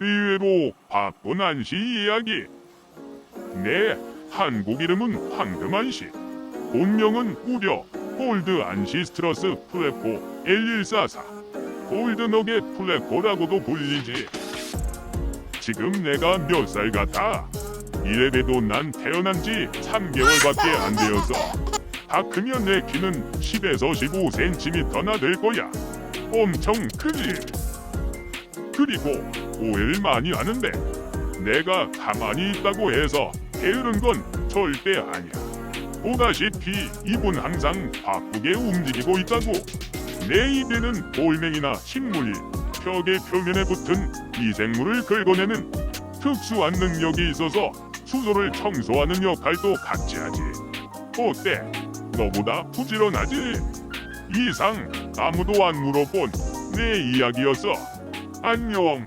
의외로 바쁜 안씨 이야기. 네, 한국 이름은 황금안 씨. 본명은 무려 골드 안시스트러스 플레코 L144. 골드 너겟 플레코라고도 불리지. 지금 내가 몇 살 같아? 이래봬도 난 태어난 지 3개월밖에 안 되어서 다 크면 내 키는 10에서 15cm나 될 거야. 엄청 크지? 그리고 오해를 많이 하는데 내가 가만히 있다고 해서 게으른 건 절대 아니야. 보다시피 입은 항상 바쁘게 움직이고 있다고. 내 입에는 돌멩이나 식물이 벽의 표면에 붙은 미생물을 긁어내는 특수한 능력이 있어서 수조를 청소하는 역할도 같이 하지. 어때? 너보다 부지런하지? 이상 아무도 안 물어본 내 이야기였어. 안녕.